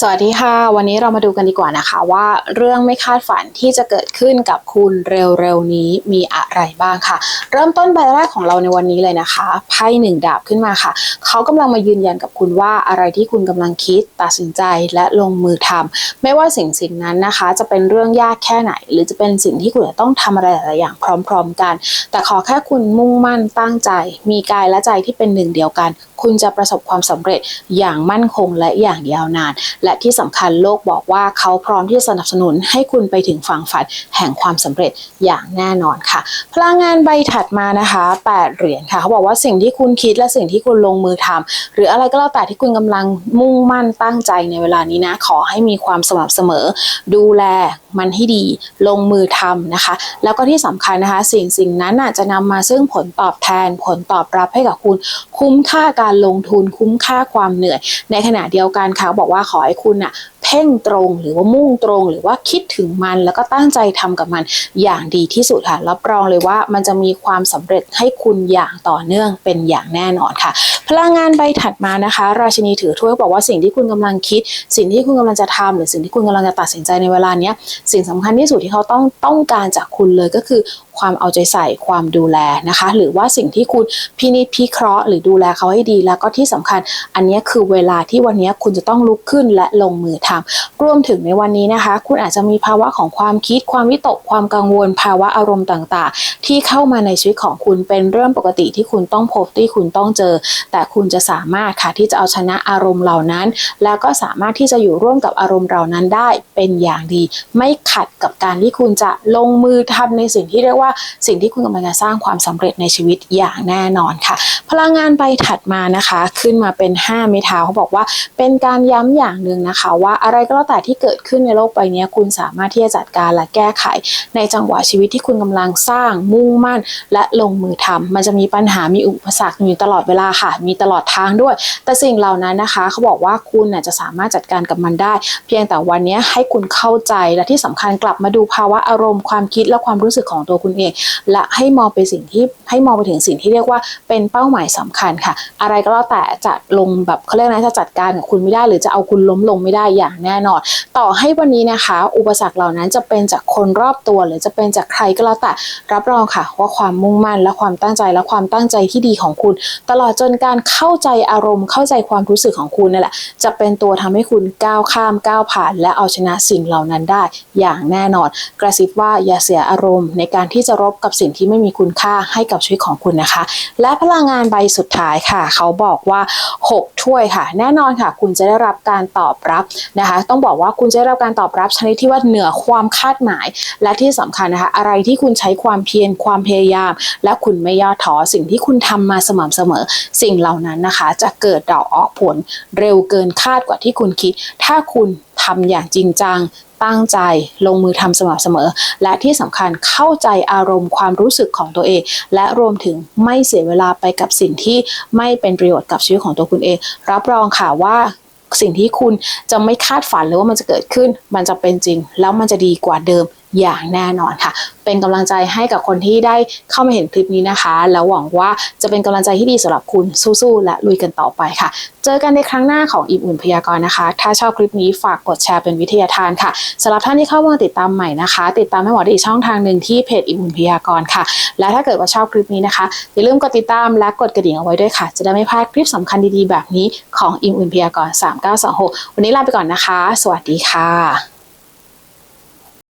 สวัสดีค่ะ วันนี้เรามาดูกันดีกว่านะคะว่าเรื่องไม่คาดฝันที่จะเกิดขึ้นกับคุณเร็วๆนี้มีอะไรบ้างค่ะ เริ่มต้นใบแรกของเราในวันนี้เลยนะคะไพ่หนึ่งดาบขึ้นมาค่ะ เขากำลังมายืนยันกับคุณว่าอะไรที่คุณกำลังคิดตัดสินใจและลงมือทำไม่ว่าสิ่งสิ่งนั้นนะคะ จะเป็นเรื่องยากแค่ไหน หรือจะเป็นสิ่งที่คุณจะต้องทำอะไรหลายอย่างพร้อม ๆ กัน แต่ขอแค่คุณมุ่งมั่นตั้งใจ มีกายและใจที่เป็นหนึ่งเดียวกัน คุณจะประสบความสำเร็จอย่างมั่นคงและอย่างยาวนาน และที่สำคัญโลกบอกว่าเขาพร้อมที่จะสนับสนุนให้คุณไปถึงฝั่งฝันแห่งความสำเร็จอย่างแน่นอนค่ะ พลังงานใบถัดมานะคะ 8 เหรียญค่ะ เขาบอกว่าสิ่งที่คุณคิดและสิ่งที่คุณลงมือทำหรืออะไรก็แล้วแต่ที่คุณกำลังมุ่งมั่นตั้งใจในเวลานี้นะ ขอให้มีความสม่ำเสมอ ดูแลมันให้ดี ลงมือทำนะคะ แล้วก็ที่สำคัญนะคะ สิ่งสิ่งนั้นจะนำมาซึ่งผลตอบแทนผลตอบรับให้กับคุณ คุ้มค่าการลงทุนคุ้มค่าความเหนื่อย ในขณะเดียวกันค่ะบอกว่าขอให้คุณน่ะเพ่งตรงหรือว่ามุ่งตรง หรือว่าคิดถึงมันแล้วก็ตั้งใจทำกับมันอย่างดีที่สุดค่ะรับรองเลยว่ามันจะมีความสำเร็จให้คุณอย่างต่อเนื่องเป็นอย่างแน่นอนค่ะ พลังงานใบถัดมานะคะ ราชินีถือถ้วยบอกว่าสิ่งที่คุณกำลังคิด สิ่งที่คุณกำลังจะทำหรือสิ่งที่คุณกำลังจะตัดสินใจในเวลาเนี้ยสิ่งสำคัญที่สุดที่เขาต้องต้องการจากคุณเลยก็คือความเอาใจใส่ความดูแลนะคะ หรือว่าสิ่งที่คุณพินิจพิเคราะห์ หรือดูแลเขาให้ดีแล้วก็ที่สำคัญ อันนี้คือเวลาที่วันนี้คุณจะต้องลุกขึ้นและลงมือทำรวมถึงในวันนี้นะคะ คุณอาจจะมีภาวะของความคิด ความวิตก ความกังวล ภาวะอารมณ์ต่างๆ ที่เข้ามาในชีวิตของคุณเป็นเรื่องปกติที่คุณต้องพบที่คุณต้องเจอ แต่คุณจะสามารถค่ะที่จะเอาชนะอารมณ์เหล่านั้น แล้วก็สามารถที่จะอยู่ร่วมกับอารมณ์เหล่านั้นได้เป็นอย่างดี ไม่ขัดกับการที่คุณจะลงมือทำในสิ่งที่เรียกว่าว่าสิ่งที่คุณกำลังจะสร้างความสำเร็จในชีวิตอย่างแน่นอนค่ะพลังงานใบถัดมานะคะ ขึ้นมาเป็น 5 เมทาเขาบอกว่าเป็นการย้ำอย่างหนึ่งนะคะ ว่าอะไรก็แล้วแต่ที่เกิดขึ้นในโลกใบนี้คุณสามารถที่จะจัดการและแก้ไข ในจังหวะชีวิตที่คุณกำลังสร้างมุ่งมั่น และลงมือทำมันจะมีปัญหามีอุปสรรคอยู่ตลอดเวลาค่ะ มีตลอดทางด้วย แต่สิ่งเหล่านั้นนะคะเขาบอกว่าคุณน่ะจะสามารถจัดการกับมันได้ เพียงแต่วันนี้ให้คุณเข้าใจและที่สำคัญกลับมาดูภาวะอารมณ์ความคิดและความรู้สึกของตัวคุณเอง และให้มองไปสิ่งที่ให้มองไปถึงสิ่งที่เรียกว่าเป็นเป้าหมายสำคัญค่ะ อะไรก็แล้วแต่จะลงแบบเขาเรียกนะจะจัดการกับคุณไม่ได้หรือจะเอาคุณล้มลงไม่ได้อย่างแน่นอน ต่อให้วันนี้นะคะ อุปสรรคเหล่านั้นจะเป็นจากคนรอบตัว หรือจะเป็นจากใครก็แล้วแต่รับรองค่ะ ว่าความมุ่งมั่นและความตั้งใจและความตั้งใจที่ดีของคุณ ตลอดจนการเข้าใจอารมณ์เข้าใจความรู้สึกของคุณนั่นแหละจะเป็นตัวทำให้คุณก้าวข้ามก้าวผ่าน และเอาชนะสิ่งเหล่านั้นได้อย่างแน่นอน กระซิบว่าอย่าเสียอารมณ์ ในการที่จะรบกับสิ่งที่ไม่มีคุณค่าให้กับชีวิตของคุณนะคะ และพลังงานใบสุดท้ายค่ะ เขาบอกว่า 6 ถ้วยค่ะ แน่นอนค่ะ คุณจะได้รับการตอบรับนะคะ ต้องบอกว่าคุณจะได้รับการตอบรับชนิดที่ว่าเหนือความคาดหมาย และที่สำคัญนะคะ อะไรที่คุณใช้ความเพียรความพยายาม และคุณไม่ย่อท้อสิ่งที่คุณทำมาสม่ำเสมอ สิ่งเหล่านั้นนะคะ จะเกิดดอกออกผลเร็วเกินคาดกว่าที่คุณคิด ถ้าคุณทำอย่างจริงจัง ตั้งใจลงมือทำสม่ำเสมอ และที่สำคัญเข้าใจอารมณ์ความรู้สึกของตัวเอง และรวมถึงไม่เสียเวลาไปกับสิ่งที่ไม่เป็นประโยชน์กับชีวิตของตัวคุณเอง รับรองค่ะว่าสิ่งที่คุณจะไม่คาดฝันเลยว่ามันจะเกิดขึ้น มันจะเป็นจริง แล้วมันจะดีกว่าเดิม อย่างแน่นอนค่ะ เป็นกำลังใจให้กับคนที่ได้เข้ามาเห็นคลิปนี้นะคะ แล้วหวังว่าจะเป็นกำลังใจที่ดีสำหรับคุณสู้ๆและลุยกันต่อไปค่ะ เจอกันในครั้งหน้าของอิ่มอุ่นพยากรณ์นะคะ ถ้าชอบคลิปนี้ฝากกดแชร์เป็นวิทยาทานค่ะสำหรับท่านที่เข้ามาติดตามใหม่นะคะ ติดตามให้หมอได้อีกช่องทางหนึ่งที่เพจอิ่มอุ่นพยากรณ์ค่ะ และถ้าเกิดว่าชอบคลิปนี้นะคะอย่าลืมกดติดตามและกดกระดิ่งเอาไว้ด้วยค่ะ จะได้ไม่พลาดคลิปสำคัญดีๆแบบนี้ของอิ่มอุ่นพยากรณ์3926 วันนี้ลาไปก่อนนะคะ สวัสดีค่ะ